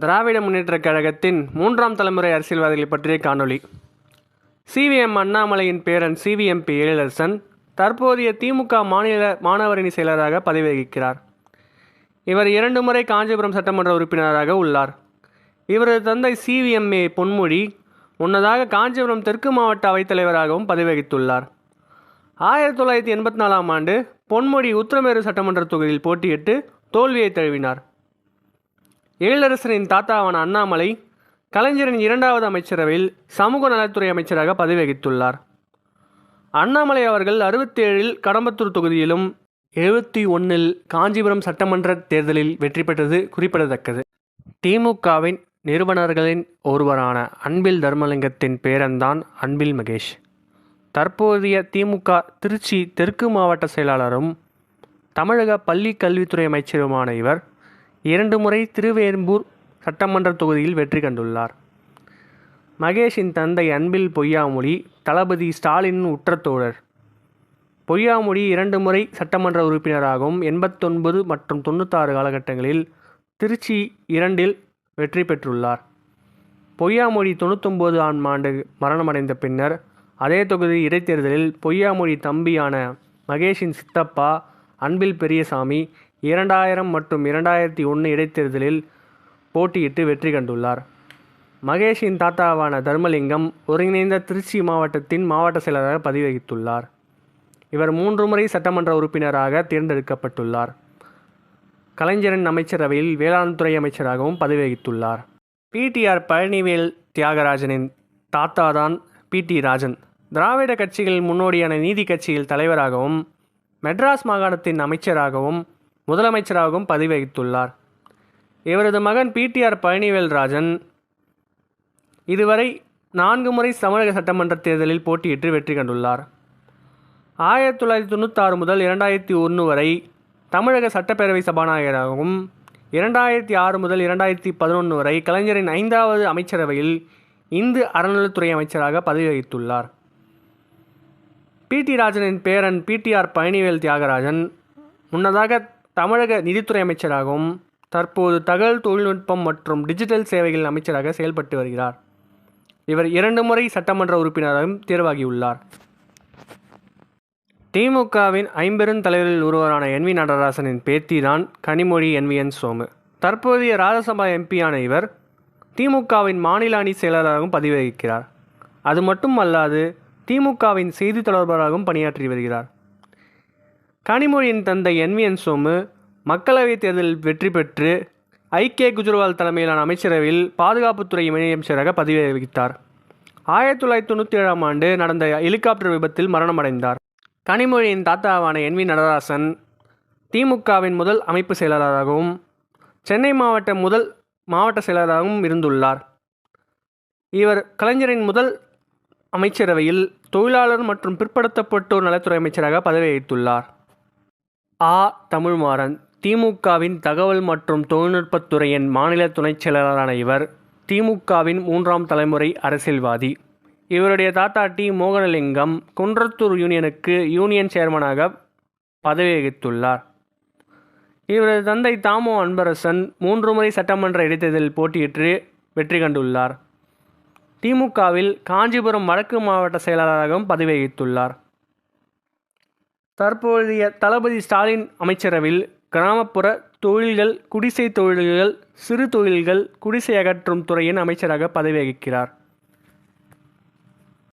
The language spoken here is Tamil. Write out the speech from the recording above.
திராவிட முன்னேற்றக் கழகத்தின் மூன்றாம் தலைமுறை அரசியல்வாதிகள் பற்றிய காணொளி. சிவிஎம் அண்ணாமலையின் பேரன் சிவிஎம்பி எழிலரசன் தற்போதைய திமுக மாநில மாணவரணி செயலராக பதவி வகிக்கிறார் இவர் இரண்டு முறை காஞ்சிபுரம் சட்டமன்ற உறுப்பினராக உள்ளார். இவரது தந்தை சிவிஎம்ஏ பொன்மொழி முன்னதாக காஞ்சிபுரம் தெற்கு மாவட்ட அவைத்தலைவராகவும் பதவி வகித்துள்ளார் ஆயிரத்தி தொள்ளாயிரத்தி எண்பத்தி நாலாம் ஆண்டு பொன்மொழி உத்தரமேறு சட்டமன்ற தொகுதியில் போட்டியிட்டு தோல்வியை தழுவினார். எழிலரசனின் தாத்தாவான அண்ணாமலை கலைஞரின் இரண்டாவது அமைச்சரவையில் சமூக நலத்துறை அமைச்சராக பதவி வகித்துள்ளார் அண்ணாமலை அவர்கள் அறுபத்தேழில் கடம்பத்தூர் தொகுதியிலும் எழுபத்தி ஒன்றில் காஞ்சிபுரம் சட்டமன்ற தேர்தலில் வெற்றி பெற்றது குறிப்பிடத்தக்கது. திமுகவின் நிறுவனர்களின் ஒருவரான அன்பில் தர்மலிங்கத்தின் பேரன்தான் அன்பில் மகேஷ். தற்போதைய திமுக திருச்சி தெற்கு மாவட்ட செயலாளரும் தமிழக பள்ளி கல்வித்துறை அமைச்சருமான இவர் இரண்டு முறை திருவேம்பூர் சட்டமன்ற தொகுதியில் வெற்றி கண்டுள்ளார். மகேஷின் தந்தை அன்பில் பொய்யாமொழி தளபதி ஸ்டாலின் உற்ற தோழர். பொய்யாமொழி இரண்டு முறை சட்டமன்ற உறுப்பினராகவும் எண்பத்தொன்பது மற்றும் தொண்ணூத்தாறு காலகட்டங்களில் திருச்சி இரண்டில் வெற்றி பெற்றுள்ளார். பொய்யாமொழி தொண்ணூத்தொம்பது ஆம் ஆண்டு மரணமடைந்த பின்னர் அதே தொகுதி இடைத்தேர்தலில் பொய்யாமொழி தம்பியான மகேஷின் சித்தப்பா அன்பில் பெரியசாமி இரண்டாயிரம் மற்றும் இரண்டாயிரத்தி ஒன்று இடைத்தேர்தலில் போட்டியிட்டு வெற்றி கண்டுள்ளார். மகேஷின் தாத்தாவான தர்மலிங்கம் ஒருங்கிணைந்த திருச்சி மாவட்டத்தின் மாவட்ட செயலராக பதிவகித்துள்ளார் இவர் மூன்று முறை சட்டமன்ற உறுப்பினராக தேர்ந்தெடுக்கப்பட்டுள்ளார். கலைஞரின் அமைச்சரவையில் வேளாண் துறை அமைச்சராகவும் பதவி வகித்துள்ளார் பிடிஆர் பழனிவேல் தியாகராஜனின் தாத்தா தான் பிடி ராஜன். திராவிட கட்சிகளின் முன்னோடியான நீதி கட்சியில் தலைவராகவும் மெட்ராஸ் மாகாணத்தின் அமைச்சராகவும் முதலமைச்சராகவும் பதவி வகித்துள்ளார் இவரது மகன் பிடிஆர் பழனிவேல் ராஜன் இதுவரை நான்கு முறை தமிழக சட்டமன்ற தேர்தலில் போட்டியிட்டு வெற்றி கண்டுள்ளார். ஆயிரத்தி தொள்ளாயிரத்தி தொண்ணூத்தாறு முதல் இரண்டாயிரத்தி ஒன்று வரை தமிழக சட்டப்பேரவை சபாநாயகராகவும் இரண்டாயிரத்தி ஆறு முதல் இரண்டாயிரத்தி பதினொன்று வரை கலைஞரின் ஐந்தாவது அமைச்சரவையில் இந்து அறநிலைத்துறை அமைச்சராக பதவி வகித்துள்ளார் பிடி ராஜனின் பேரன் பிடிஆர் பழனிவேல் தியாகராஜன் முன்னதாக தமிழக நிதித்துறை அமைச்சராகவும் தற்போது தகவல் தொழில்நுட்பம் மற்றும் டிஜிட்டல் சேவைகள் அமைச்சராக செயல்பட்டு வருகிறார். இவர் இரண்டு முறை சட்டமன்ற உறுப்பினராகவும் தேர்வாகியுள்ளார். திமுகவின் ஐம்பெரும் தலைவரில் ஒருவரான என் வி நடராசனின் பேத்தி தான் Kanimozhi N V N Somu. தற்போதைய ராஜசபா எம்பியான இவர் திமுகவின் மாநில அணி செயலராகவும் பதிவு வகிக்கிறார். அது மட்டும் அல்லாது திமுகவின் செய்தி தொடர்பாளராகவும் பணியாற்றி வருகிறார். கனிமொழியின் தந்தை என்விஎன் சோமு மக்களவைத் தேர்தலில் வெற்றி பெற்று ஐகே குஜ்ரவால் தலைமையிலான அமைச்சரவையில் பாதுகாப்புத்துறை இணையமைச்சராக பதவி வகித்தார் ஆயிரத்தி தொள்ளாயிரத்தி தொண்ணூற்றி ஏழாம் ஆண்டு நடந்த ஹெலிகாப்டர் விபத்தில் மரணமடைந்தார். கனிமொழியின் தாத்தாவான என் வி நடராசன் திமுகவின் முதல் அமைப்பு செயலாளராகவும் சென்னை மாவட்ட முதல் மாவட்ட செயலராகவும் இருந்துள்ளார். இவர் கலைஞரின் முதல் அமைச்சரவையில் தொழிலாளர் மற்றும் பிற்படுத்தப்பட்டோர் நலத்துறை அமைச்சராக பதவி வகித்துள்ளார் ஆ தமிழ்மாறன் திமுகவின் தகவல் மற்றும் தொழில்நுட்பத்துறையின் மாநில துணைச் செயலாளரான இவர் திமுகவின் மூன்றாம் தலைமுறை அரசியல்வாதி. இவருடைய தாத்தா டி. மோகனலிங்கம் குன்றத்தூர் யூனியனுக்கு யூனியன் சேர்மனாக பதவி வகித்துள்ளார் இவரது தந்தை தாமோ அன்பரசன் மூன்று முறை சட்டமன்ற இடைத்தேர்தலில் போட்டியிட்டு வெற்றி கண்டுள்ளார். திமுகவில் காஞ்சிபுரம் வடக்கு மாவட்ட செயலாளராகவும் பதவி வகித்துள்ளார் தற்போதைய தளபதி ஸ்டாலின் அமைச்சரவில் கிராமப்புற தொழில்கள் குடிசை தொழில்கள் சிறு தொழில்கள் குடிசை அகற்றும் துறையின் அமைச்சராக பதவி வகிக்கிறார்